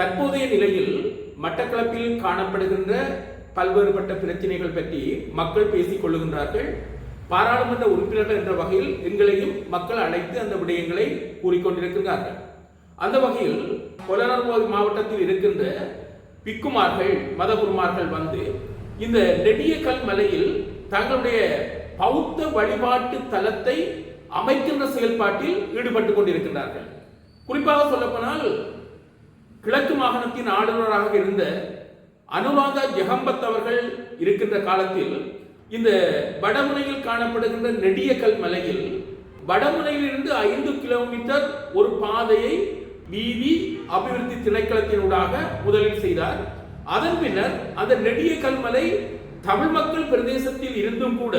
தற்போதைய நிலையில் மட்டக்களப்பில் காணப்படுகின்ற பல்வேறுபட்ட பிரச்சனைகள் பற்றி மக்கள் பேசிக் கொள்ளுகின்றார்கள். பாராளுமன்ற உறுப்பினர்கள் என்ற வகையில் எங்களையும் மக்கள் அழைத்து அந்த விடயங்களை கூறிக்கொண்டிருக்கிறார்கள் அந்த வகையில் கொலனர்வாய் மாவட்டத்தில் இருக்கின்ற பிக்குமார்கள் மதகுருமார்கள் வந்து இந்த நெடியக்கல் மலையில் தங்களுடைய பௌத்த வழிபாட்டு தலத்தை அமைக்கின்ற செயல்பாட்டில் ஈடுபட்டு கொண்டிருக்கின்றார்கள். குறிப்பாக சொல்லப்போனால் கிழக்கு மாகாணத்தின் ஆளுநராக இருந்த அனுராதா ஜெகம்பத் அவர்கள் இருக்கின்ற காலத்தில் இந்த வடமுனையில் காணப்படுகின்ற நெடியக்கல் மலையில் வடமுனையிலிருந்து ஐந்து கிலோமீட்டர் ஒரு பாதையை வீதி அபிவிருத்தி திணைக்களத்தினூடாக முதலில் செய்தார். அதன் பின்னர் அந்த நெடிய கல்மலை தமிழ் மக்கள் பிரதேசத்தில் இருந்தும் கூட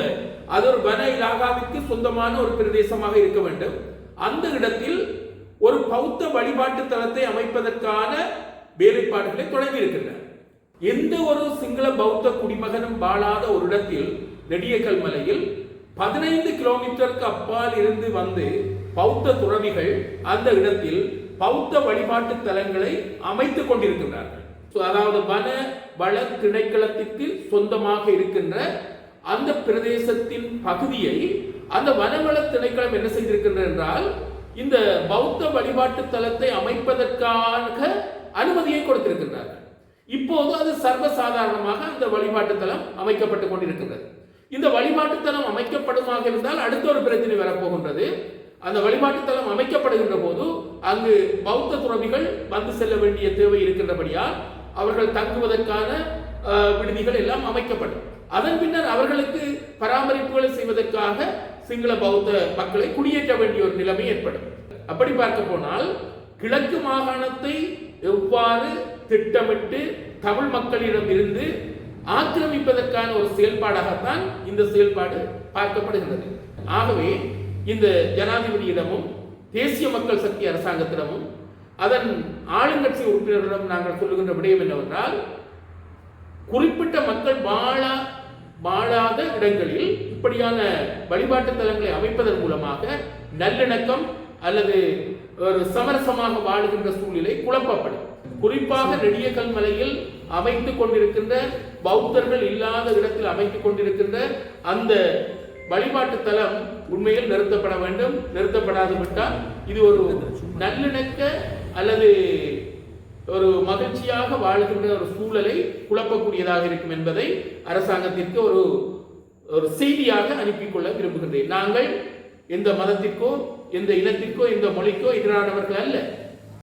அது ஒரு வன இலாகாவிற்கு சொந்தமான ஒரு பிரதேசமாக இருக்க வேண்டும். அந்த இடத்தில் ஒரு பௌத்த வழிபாட்டு தளத்தை அமைப்பதற்கான வேலைப்பாடுகளை தொடங்கி இருக்கின்றன எந்த ஒரு சிங்கள பௌத்த குடிமகனும் வாழாத ஒரு இடத்தில் நெடியக்கல் மலையில் பதினைந்து கிலோமீட்டருக்கு அப்பால் இருந்து வந்து பௌத்த துறவிகள் அந்த இடத்தில் பௌத்த வழிபாட்டு தலங்களை அமைத்துக் கொண்டிருக்கின்றார்கள். அதாவது வன வள திணைக்களத்திற்கு சொந்தமாக இருக்கின்ற அந்த பிரதேசத்தின் பகுதியை அந்த வனவள திணைக்களம் என்ன செய்திருக்கின்றது என்றால் இந்த பௌத்த வழிபாட்டு தலத்தை அமைப்பதற்காக அனுமதியை கொடுத்திருக்கின்றார்கள். இப்போது அது சர்வசாதாரணமாக அந்த வழிபாட்டு தலம் அமைக்கப்பட்டுக் கொண்டிருக்கின்றது. இந்த வழிபாட்டு தலம் அமைக்கப்படுமாக இருந்தால் அடுத்த ஒரு பிரச்சனை வரப்போகின்றது. அந்த வழிபாட்டு தலம் அமைக்கப்படுகின்ற போது அங்கு பௌத்த துறவிகள் வந்து செல்ல வேண்டிய தேவை இருக்கின்றபடியால் அவர்கள் தங்குவதற்கான விடுதிகள் எல்லாம் அமைக்கப்படும். அதன் பின்னர் அவர்களுக்கு பராமரிப்புகளை செய்வதற்காக சிங்கள பௌத்த மக்களை குடியேற்ற வேண்டிய ஒரு நிலைமை ஏற்படும். அப்படி பார்க்க போனால் கிழக்கு மாகாணத்தை எவ்வாறு திட்டமிட்டு தமிழ் மக்களிடம் இருந்து ஆக்கிரமிப்பதற்கான ஒரு செயல்பாடாகத்தான் இந்த செயல்பாடு பார்க்கப்படுகின்றது. ஆகவே இந்த ஜனாதிபதியிடமும் தேசிய மக்கள் சக்தி அரசாங்கத்திடமும் அதன் ஆளுங்கட்சி உறுப்பினர்களிடம் நாங்கள் சொல்லுகின்ற விடயம் என்னவென்றால் குறிப்பிட்ட மக்கள் வாழ வாழாத இடங்களில் இப்படியான வழிபாட்டு தலங்களை அமைப்பதன் மூலமாக நல்லிணக்கம் அல்லது ஒரு சமரசமாக வாழுகின்ற சூழ்நிலை குழப்பப்படும். குறிப்பாக நெடியக்கல் மலையில் அமைத்துக் கொண்டிருக்கின்ற பௌத்தர்கள் இல்லாத இடத்தில் அமைத்துக் கொண்டிருக்கின்ற அந்த வழிபாட்டு தலம் உண்மையில் நிறுத்தப்பட வேண்டும். நிறுத்தப்படாது விட்டால் இது ஒரு நல்லிணக்க அல்லது ஒரு மகிழ்ச்சியாக வாழ்கின்ற ஒரு சூழலை குழப்பக்கூடியதாக இருக்கும் என்பதை அரசாங்கத்திற்கு ஒரு ஒரு செய்தியாக அனுப்பிக்கொள்ள விரும்புகின்றேன். நாங்கள் எந்த மதத்திற்கோ எந்த இனத்திற்கோ எந்த மொழிக்கோ எதிரானவர்கள் அல்ல.